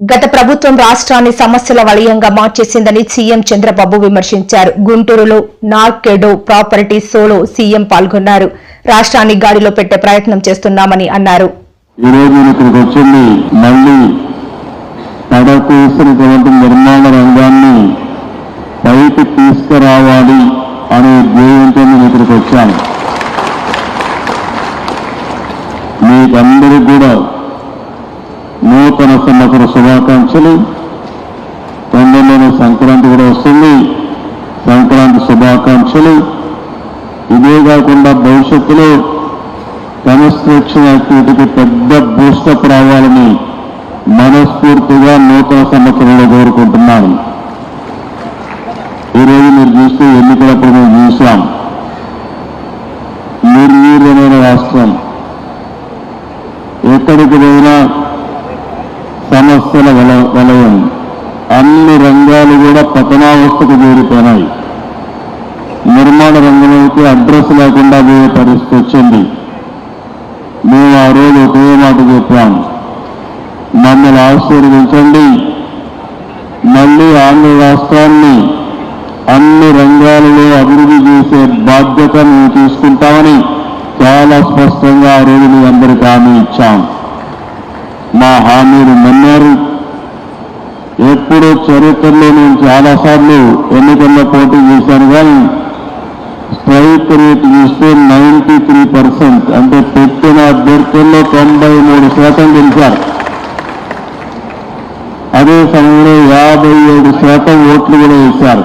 గత ప్రభుత్వం రాష్ట్రాన్ని సమస్యల వలయంగా మార్చేసిందని సీఎం చంద్రబాబు విమర్శించారు. గుంటూరులో నార్కెడో ప్రాపర్టీ సోలో సీఎం పాల్గొన్నారు. రాష్ట్రాన్ని గాడిలో పెట్టే ప్రయత్నం చేస్తున్నామని అన్నారు. ఈ రోజు ఇక్కడికి వచ్చింది మళ్ళీ నిర్మాణ రంగాన్ని పైకి తీసుకురావాలి అనే ధ్యేయంతో నేను ఇక్కడికి వచ్చాను. మీకందరూ కూడా నూతన సంవత్సర శుభాకాంక్షలు. తొందరలోనే సంక్రాంతి కూడా వస్తుంది. సంక్రాంతి శుభాకాంక్షలు. ఇదే కాకుండా భవిష్యత్తులో కన్స్ట్రక్షన్ యాక్టివిటీకి పెద్ద బూస్టప్ రావాలని మనస్ఫూర్తిగా నూతన సంవత్సరంలో కోరుకుంటున్నాను. ఈరోజు మీరు చూస్తే ఎన్నికలప్పుడు మేము చూసాం నిర్వీర్యమైన రాష్ట్రం. ఎక్కడికి పోయినా సమస్యల వల వలయం. అన్ని రంగాలు కూడా పతనావస్థకు చేరిపోయినాయి నిర్మాణ రంగంలోకి అడ్రస్ లేకుండా పోయే పరిస్థితి వచ్చింది. మేము ఆ రోజు ఒకే మాట చెప్పాం. మమ్మల్ని ఆశీర్వించండి మళ్ళీ ఆంధ్ర రాష్ట్రాన్ని అన్ని రంగాలలో అభివృద్ధి చేసే బాధ్యత మేము తీసుకుంటామని చాలా స్పష్టంగా ఆ రోజు మీ అందరికీ హామీ ఇచ్చాం. మా హామీలు నమ్మారు. ఎప్పుడూ చరిత్రలో నేను చాలాసార్లు ఎన్నికల్లో పోటీ చేశాను కానీ స్ట్రైక్ రేట్ చూస్తే నైంటీ త్రీ పర్సెంట్ అంటే పెట్టిన అభ్యర్థుల్లో తొంభై మూడు శాతం గెలిచారు. అదే సమయంలో యాభై ఏడు శాతం ఓట్లు కూడా వేశారు.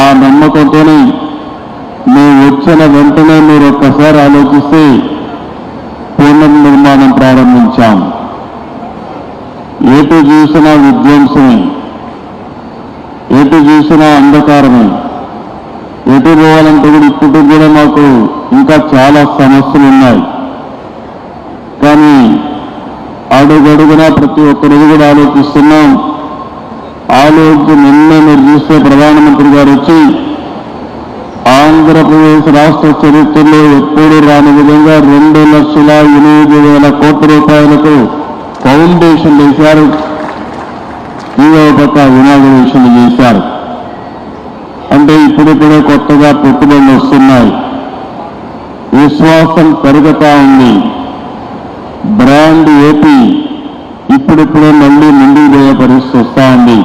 ఆ నమ్మకంతోనే మేము వచ్చిన వెంటనే మీరు ఒక్కసారి ఆలోచిస్తే పునర్నిర్మాణం ప్రారంభించాం. ఎటు చూసినా విధ్వంసమే. ఎటు చూసినా అంధకారమే. ఎటు పోవాలంటే కూడా ఇప్పుడు కూడా మాకు ఇంకా చాలా సమస్యలు ఉన్నాయి కానీ అడుగడుగునా ప్రతి ఒక్కరు కూడా ఆలోచిస్తున్నాం. ఆలోచించి నిన్న మీరు చూస్తే ప్రధానమంత్రి గారు వచ్చి ఆంధ్రప్రదేశ్ రాష్ట్ర చరిత్రలో ఎప్పుడు రాని విధంగా రెండు లక్షల ఎనిమిది వేల కోట్ల రూపాయలకు ఫౌండేషన్ వేశారు. ఇంకో పక్క ఇనాగ్రేషన్ చేశారు. అంటే ఇప్పుడిప్పుడే కొత్తగా పెట్టుబడులు వస్తున్నాయి. విశ్వాసం పెరుగుతా ఉంది. బ్రాండ్ ఏపీ ఇప్పుడిప్పుడే మళ్ళీ ముందుకు పోయే పరిస్థితి వస్తూ ఉంది.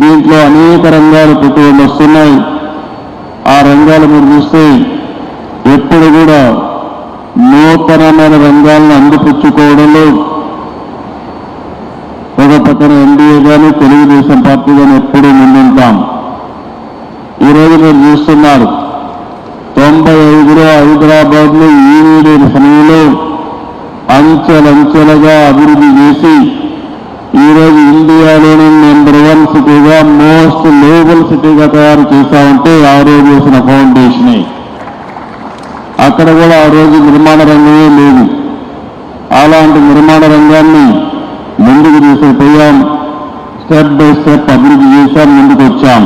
దీంట్లో అనేక రంగాలు పెట్టుబడులు వస్తున్నాయి. ఆ రంగాలు మీరు చూస్తే ఎప్పుడు కూడా నూతనమైన రంగాలను అందిపుచ్చుకోవడంలో ఒక పక్కన ఎన్డీఏ కానీ తెలుగుదేశం పార్టీ కానీ ఎప్పుడూ ముందుంటాం. ఈరోజు మీరు చూస్తున్నారు తొంభై ఐదులో హైదరాబాద్లో ఈవీడీ సమయంలో అంచెలంచెలుగా అభివృద్ధి చేసి ఈరోజు ఇండియాలోని సిటీగా మోస్ట్ లేబుల్ సిటీగా తయారు చేశామంటే ఆ రోజు వేసిన ఫౌండేషనే అక్కడ కూడా ఆ రోజు నిర్మాణ రంగమే లేదు. అలాంటి నిర్మాణ రంగాన్ని ముందుకు తీసుకుపోయాం. స్టెప్ బై స్టెప్ అభివృద్ధి చేశాం ముందుకు వచ్చాం.